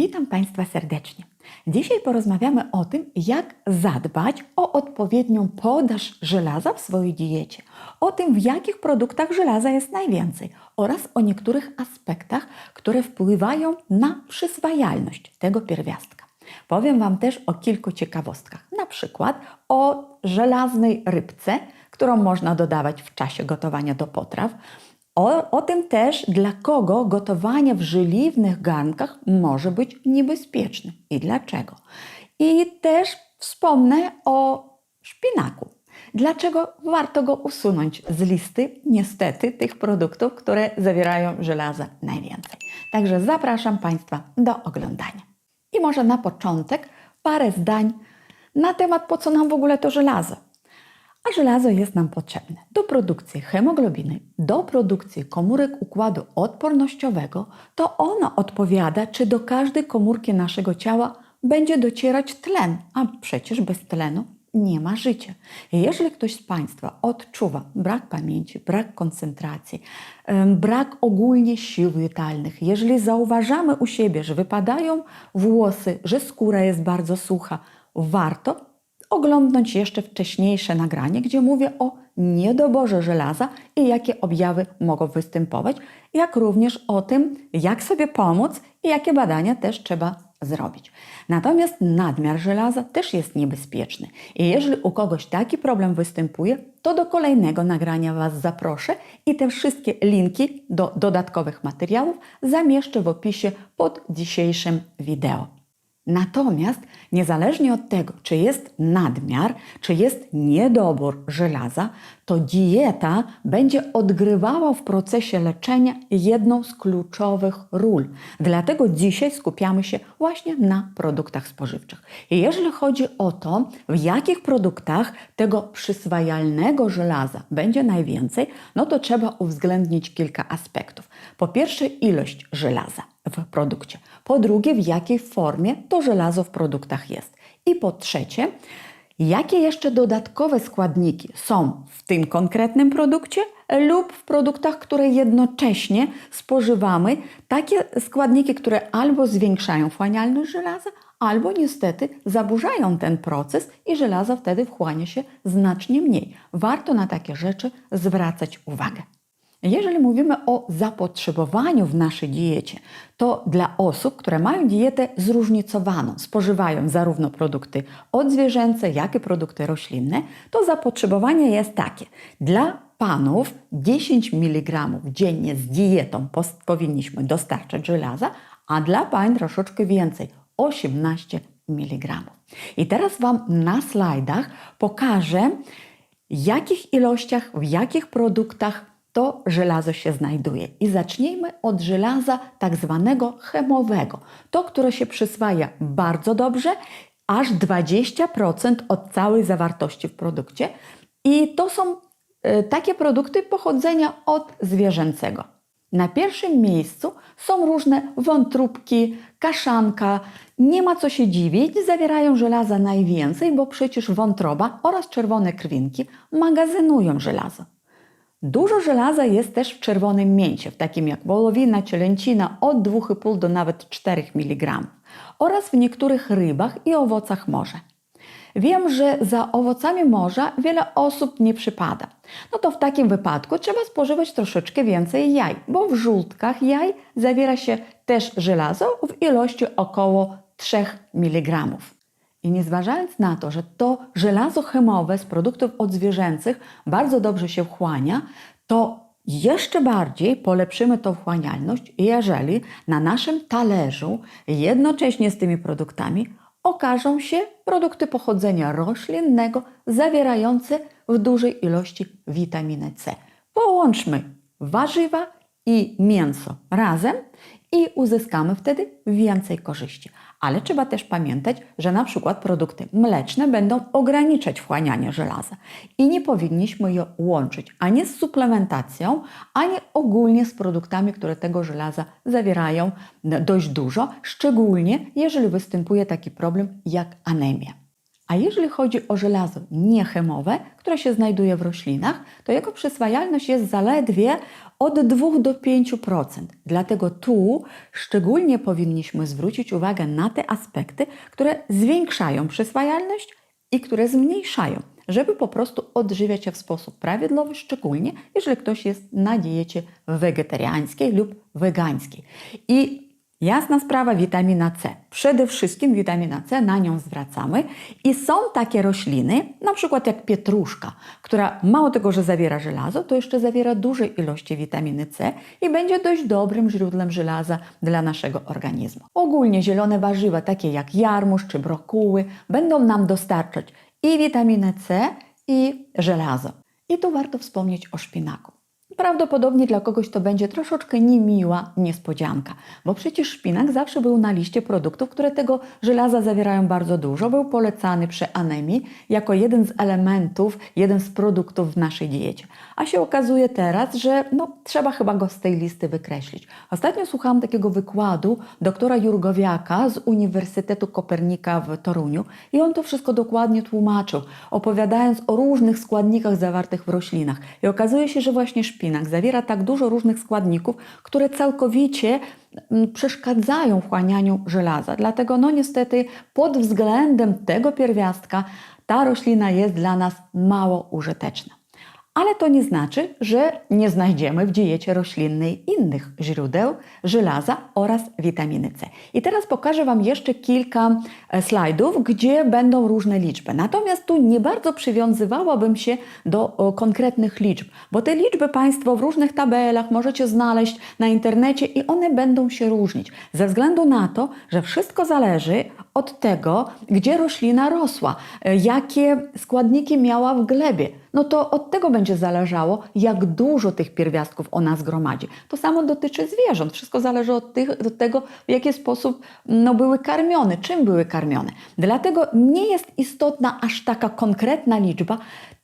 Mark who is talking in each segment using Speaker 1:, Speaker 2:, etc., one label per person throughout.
Speaker 1: Witam Państwa serdecznie. Dzisiaj porozmawiamy o tym, jak zadbać o odpowiednią podaż żelaza w swojej diecie, o tym, w jakich produktach żelaza jest najwięcej oraz o niektórych aspektach, które wpływają na przyswajalność tego pierwiastka. Powiem Wam też o kilku ciekawostkach, na przykład o żelaznej rybce, którą można dodawać w czasie gotowania do potraw, o, o tym też, dla kogo gotowanie w żeliwnych garnkach może być niebezpieczne i dlaczego. I też wspomnę o szpinaku. Dlaczego warto go usunąć z listy, niestety, tych produktów, które zawierają żelaza najwięcej. Także zapraszam Państwa do oglądania. I może na początek parę zdań na temat, po co nam w ogóle to żelazo. A żelazo jest nam potrzebne do produkcji hemoglobiny, do produkcji komórek układu odpornościowego. To ono odpowiada, czy do każdej komórki naszego ciała będzie docierać tlen, a przecież bez tlenu nie ma życia. Jeżeli ktoś z Państwa odczuwa brak pamięci, brak koncentracji, brak ogólnie sił witalnych, jeżeli zauważamy u siebie, że wypadają włosy, że skóra jest bardzo sucha, warto oglądnąć jeszcze wcześniejsze nagranie, gdzie mówię o niedoborze żelaza i jakie objawy mogą występować, jak również o tym, jak sobie pomóc i jakie badania też trzeba zrobić. Natomiast nadmiar żelaza też jest niebezpieczny. I jeżeli u kogoś taki problem występuje, to do kolejnego nagrania Was zaproszę i te wszystkie linki do dodatkowych materiałów zamieszczę w opisie pod dzisiejszym wideo. Natomiast niezależnie od tego, czy jest nadmiar, czy jest niedobór żelaza, to dieta będzie odgrywała w procesie leczenia jedną z kluczowych ról. Dlatego dzisiaj skupiamy się właśnie na produktach spożywczych. I jeżeli chodzi o to, w jakich produktach tego przyswajalnego żelaza będzie najwięcej, no to trzeba uwzględnić kilka aspektów. Po pierwsze, ilość żelaza w produkcie. Po drugie, w jakiej formie to żelazo w produktach jest. I po trzecie, jakie jeszcze dodatkowe składniki są w tym konkretnym produkcie lub w produktach, które jednocześnie spożywamy, takie składniki, które albo zwiększają wchłanialność żelaza, albo niestety zaburzają ten proces i żelaza wtedy wchłania się znacznie mniej. Warto na takie rzeczy zwracać uwagę. Jeżeli mówimy o zapotrzebowaniu w naszej diecie, to dla osób, które mają dietę zróżnicowaną, spożywają zarówno produkty odzwierzęce, jak i produkty roślinne, to zapotrzebowanie jest takie. Dla panów 10 mg dziennie z dietą powinniśmy dostarczać żelaza, a dla pań troszeczkę więcej 18 mg. I teraz Wam na slajdach pokażę, w jakich ilościach, w jakich produktach to żelazo się znajduje. I zacznijmy od żelaza tak zwanego chemowego. To, które się przyswaja bardzo dobrze, aż 20% od całej zawartości w produkcie. I to są y, takie produkty pochodzenia od zwierzęcego. Na pierwszym miejscu są różne wątróbki, kaszanka. Nie ma co się dziwić, zawierają żelaza najwięcej, bo przecież wątroba oraz czerwone krwinki magazynują żelazo. Dużo żelaza jest też w czerwonym mięsie, w takim jak wołowina, cielęcina od 2,5 do nawet 4 mg oraz w niektórych rybach i owocach morza. Wiem, że za owocami morza wiele osób nie przypada. No to w takim wypadku trzeba spożywać troszeczkę więcej jaj, bo w żółtkach jaj zawiera się też żelazo w ilości około 3 mg. I nie zważając na to, że to żelazo chemowe z produktów odzwierzęcych bardzo dobrze się wchłania, to jeszcze bardziej polepszymy tą wchłanialność, jeżeli na naszym talerzu jednocześnie z tymi produktami okażą się produkty pochodzenia roślinnego zawierające w dużej ilości witaminy C. Połączmy warzywa i mięso razem i uzyskamy wtedy więcej korzyści. Ale trzeba też pamiętać, że na przykład produkty mleczne będą ograniczać wchłanianie żelaza i nie powinniśmy je łączyć ani z suplementacją, ani ogólnie z produktami, które tego żelaza zawierają dość dużo, szczególnie jeżeli występuje taki problem jak anemia. A jeżeli chodzi o żelazo niechemowe, które się znajduje w roślinach, to jego przyswajalność jest zaledwie od 2 do 5%. Dlatego tu szczególnie powinniśmy zwrócić uwagę na te aspekty, które zwiększają przyswajalność i które zmniejszają, żeby po prostu odżywiać się w sposób prawidłowy, szczególnie jeżeli ktoś jest na diecie wegetariańskiej lub wegańskiej. I Jasna sprawa, witamina C. Przede wszystkim witamina C, na nią zwracamy. I są takie rośliny, na przykład jak pietruszka, która mało tego, że zawiera żelazo, to jeszcze zawiera duże ilości witaminy C i będzie dość dobrym źródłem żelaza dla naszego organizmu. Ogólnie zielone warzywa, takie jak jarmuż czy brokuły, będą nam dostarczać i witaminę C, i żelazo. I tu warto wspomnieć o szpinaku. Prawdopodobnie dla kogoś to będzie troszeczkę niemiła niespodzianka, bo przecież szpinak zawsze był na liście produktów, które tego żelaza zawierają bardzo dużo. Był polecany przy anemii jako jeden z elementów, jeden z produktów w naszej diecie. A się okazuje teraz, że no, trzeba chyba go z tej listy wykreślić. Ostatnio słuchałam takiego wykładu doktora Jurgowiaka z Uniwersytetu Kopernika w Toruniu i on to wszystko dokładnie tłumaczył, opowiadając o różnych składnikach zawartych w roślinach. I okazuje się, że właśnie szpinak zawiera tak dużo różnych składników, które całkowicie mm, przeszkadzają wchłanianiu żelaza. Dlatego no niestety pod względem tego pierwiastka ta roślina jest dla nas mało użyteczna. Ale to nie znaczy, że nie znajdziemy w diecie roślinnej innych źródeł żelaza oraz witaminy C. I teraz pokażę Wam jeszcze kilka e, slajdów, gdzie będą różne liczby. Natomiast tu nie bardzo przywiązywałabym się do konkretnych liczb, bo te liczby Państwo w różnych tabelach możecie znaleźć na internecie i one będą się różnić. Ze względu na to, że wszystko zależy od tego, gdzie roślina rosła, e, jakie składniki miała w glebie no to od tego będzie zależało, jak dużo tych pierwiastków ona zgromadzi. To samo dotyczy zwierząt. Wszystko zależy od, tych, od tego, w jaki sposób no, były karmione, czym były karmione. Dlatego nie jest istotna aż taka konkretna liczba,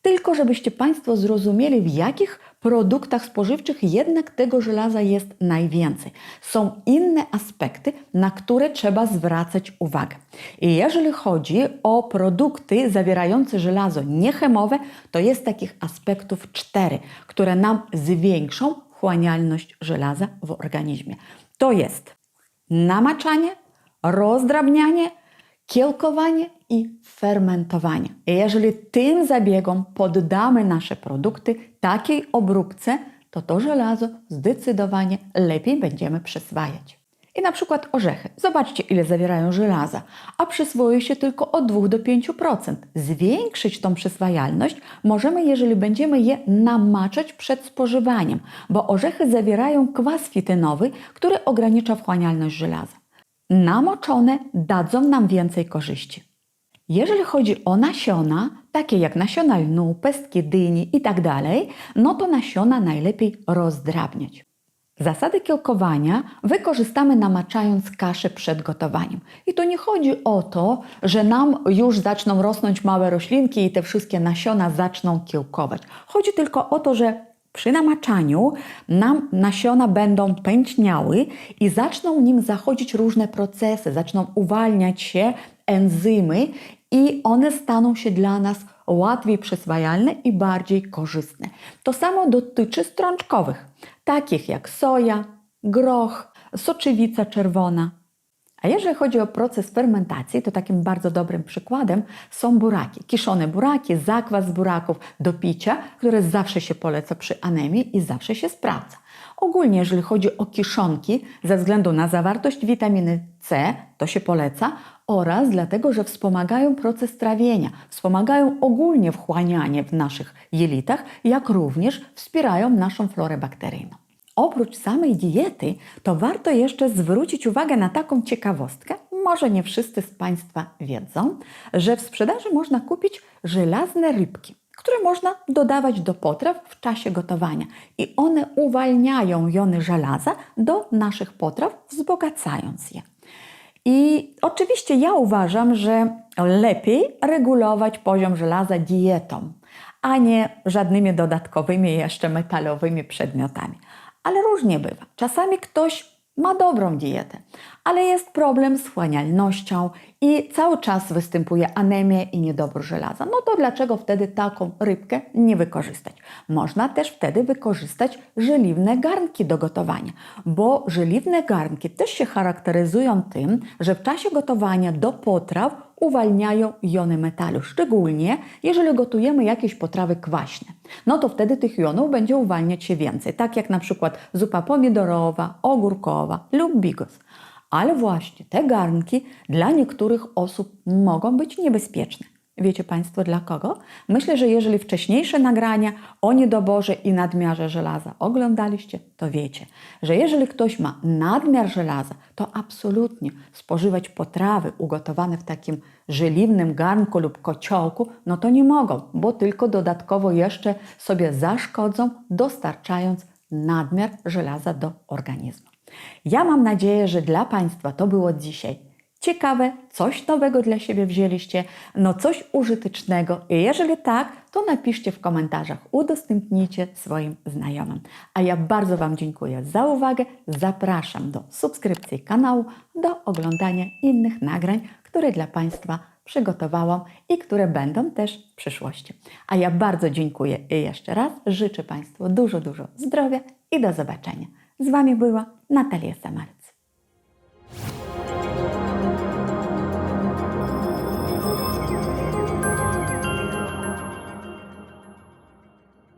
Speaker 1: tylko żebyście Państwo zrozumieli, w jakich produktach spożywczych jednak tego żelaza jest najwięcej. Są inne aspekty, na które trzeba zwracać uwagę. I jeżeli chodzi o produkty zawierające żelazo niechemowe, to jest takich aspektów cztery, które nam zwiększą wchłanialność żelaza w organizmie. To jest namaczanie, rozdrabnianie, kiełkowanie i fermentowanie. Jeżeli tym zabiegom poddamy nasze produkty takiej obróbce, to to żelazo zdecydowanie lepiej będziemy przyswajać. I na przykład orzechy. Zobaczcie, ile zawierają żelaza, a przyswoi się tylko od 2 do 5%. Zwiększyć tą przyswajalność możemy, jeżeli będziemy je namaczać przed spożywaniem, bo orzechy zawierają kwas fitynowy, który ogranicza wchłanialność żelaza namoczone dadzą nam więcej korzyści. Jeżeli chodzi o nasiona, takie jak nasiona lnu, pestki dyni itd., no to nasiona najlepiej rozdrabniać. Zasady kiełkowania wykorzystamy namaczając kaszę przed gotowaniem. I to nie chodzi o to, że nam już zaczną rosnąć małe roślinki i te wszystkie nasiona zaczną kiełkować. Chodzi tylko o to, że przy namaczaniu nam nasiona będą pęczniały i zaczną nim zachodzić różne procesy, zaczną uwalniać się enzymy i one staną się dla nas łatwiej przyswajalne i bardziej korzystne. To samo dotyczy strączkowych, takich jak soja, groch, soczewica czerwona. A jeżeli chodzi o proces fermentacji, to takim bardzo dobrym przykładem są buraki. Kiszone buraki, zakwas z buraków do picia, które zawsze się poleca przy anemii i zawsze się sprawdza. Ogólnie, jeżeli chodzi o kiszonki, ze względu na zawartość witaminy C, to się poleca, oraz dlatego, że wspomagają proces trawienia, wspomagają ogólnie wchłanianie w naszych jelitach, jak również wspierają naszą florę bakteryjną. Oprócz samej diety, to warto jeszcze zwrócić uwagę na taką ciekawostkę. Może nie wszyscy z Państwa wiedzą, że w sprzedaży można kupić żelazne rybki, które można dodawać do potraw w czasie gotowania i one uwalniają jony żelaza do naszych potraw, wzbogacając je. I oczywiście ja uważam, że lepiej regulować poziom żelaza dietą, a nie żadnymi dodatkowymi jeszcze metalowymi przedmiotami ale różnie bywa. Czasami ktoś ma dobrą dietę, ale jest problem z chłanialnością i cały czas występuje anemia i niedobór żelaza. No to dlaczego wtedy taką rybkę nie wykorzystać? Można też wtedy wykorzystać żeliwne garnki do gotowania, bo żeliwne garnki też się charakteryzują tym, że w czasie gotowania do potraw uwalniają jony metalu, szczególnie jeżeli gotujemy jakieś potrawy kwaśne. No to wtedy tych jonów będzie uwalniać się więcej, tak jak na przykład zupa pomidorowa, ogórkowa lub bigos. Ale właśnie te garnki dla niektórych osób mogą być niebezpieczne. Wiecie Państwo dla kogo? Myślę, że jeżeli wcześniejsze nagrania o niedoborze i nadmiarze żelaza oglądaliście, to wiecie, że jeżeli ktoś ma nadmiar żelaza, to absolutnie spożywać potrawy ugotowane w takim żeliwnym garnku lub kociołku, no to nie mogą, bo tylko dodatkowo jeszcze sobie zaszkodzą, dostarczając nadmiar żelaza do organizmu. Ja mam nadzieję, że dla Państwa to było dzisiaj ciekawe, coś nowego dla siebie wzięliście, no coś użytecznego. I jeżeli tak, to napiszcie w komentarzach, udostępnijcie swoim znajomym. A ja bardzo Wam dziękuję za uwagę. Zapraszam do subskrypcji kanału, do oglądania innych nagrań, które dla Państwa przygotowałam i które będą też w przyszłości. A ja bardzo dziękuję i jeszcze raz życzę Państwu dużo, dużo zdrowia i do zobaczenia. Z Wami była Natalia Samar.